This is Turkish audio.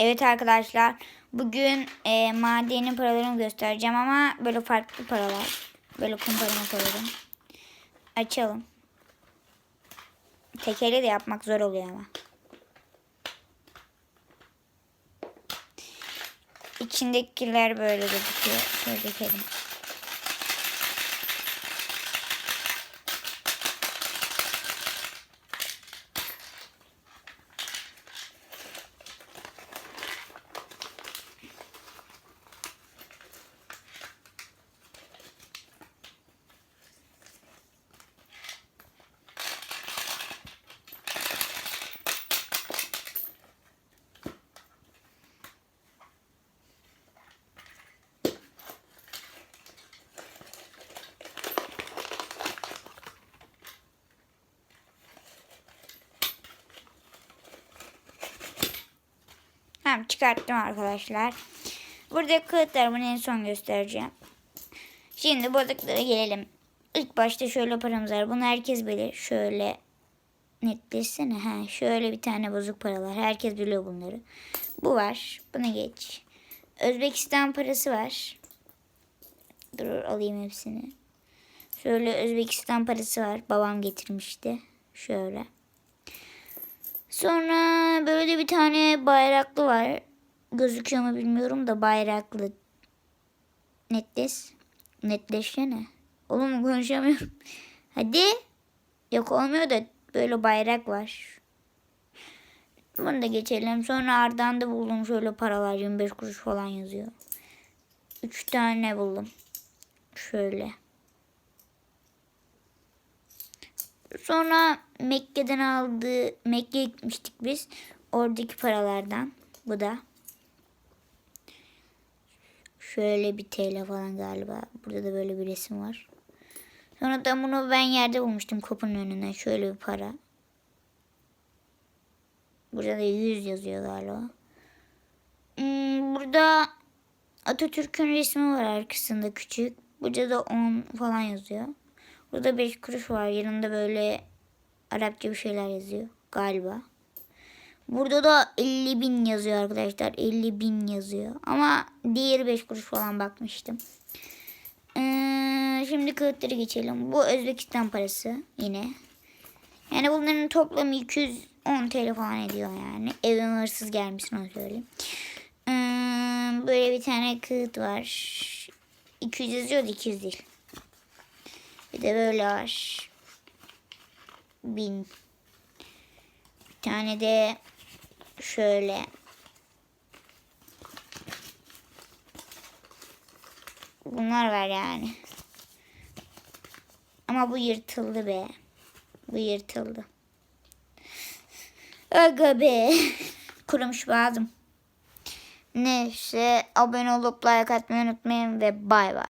Evet arkadaşlar bugün e, madenin paralarını göstereceğim ama böyle farklı paralar. Böyle kumparama koydum. Açalım. Tekeli de yapmak zor oluyor ama. İçindekiler böyle gözüküyor. Şöyle dökelim. Tamam çıkarttım arkadaşlar. Burada kağıtlarımı en son göstereceğim. Şimdi bozuklara gelelim. İlk başta şöyle paramız. Bunu herkes bilir. Şöyle netleşsene. Ha, şöyle bir tane bozuk paralar. Herkes biliyor bunları. Bu var. Bunu geç. Özbekistan parası var. Dur alayım hepsini. Şöyle Özbekistan parası var. Babam getirmişti. Şöyle. Sonra böyle bir tane bayraklı var. Gözüküyor mu bilmiyorum da bayraklı. Netleş. Netleşsene. Oğlum konuşamıyorum. Hadi. Yok olmuyor da böyle bayrak var. Bunu da geçelim. Sonra ardından da buldum şöyle paralar 25 kuruş falan yazıyor. 3 tane buldum. Şöyle. Sonra Mekke'den aldığı Mekke'ye gitmiştik biz. Oradaki paralardan. Bu da. Şöyle bir TL falan galiba. Burada da böyle bir resim var. Sonra da bunu ben yerde bulmuştum kapının önüne. Şöyle bir para. Burada da 100 yazıyor galiba. Hmm, burada Atatürk'ün resmi var arkasında küçük. Burada da 10 falan yazıyor. Burada 5 kuruş var. Yanında böyle Arapça bir şeyler yazıyor galiba. Burada da 50 bin yazıyor arkadaşlar. 50 bin yazıyor. Ama diğeri 5 kuruş falan bakmıştım. Ee, şimdi kağıtları geçelim. Bu Özbekistan parası yine. Yani bunların toplamı 210 TL falan ediyor yani. Evime hırsız gelmişsin onu söyleyeyim. Ee, böyle bir tane kağıt var. 200 yazıyor da 200 değil. Bir de böyle var. Bin. Bir tane de şöyle. Bunlar var yani. Ama bu yırtıldı be. Bu yırtıldı. Aga be. Kurumuş boğazım. Neyse abone olup like atmayı unutmayın ve bay bay.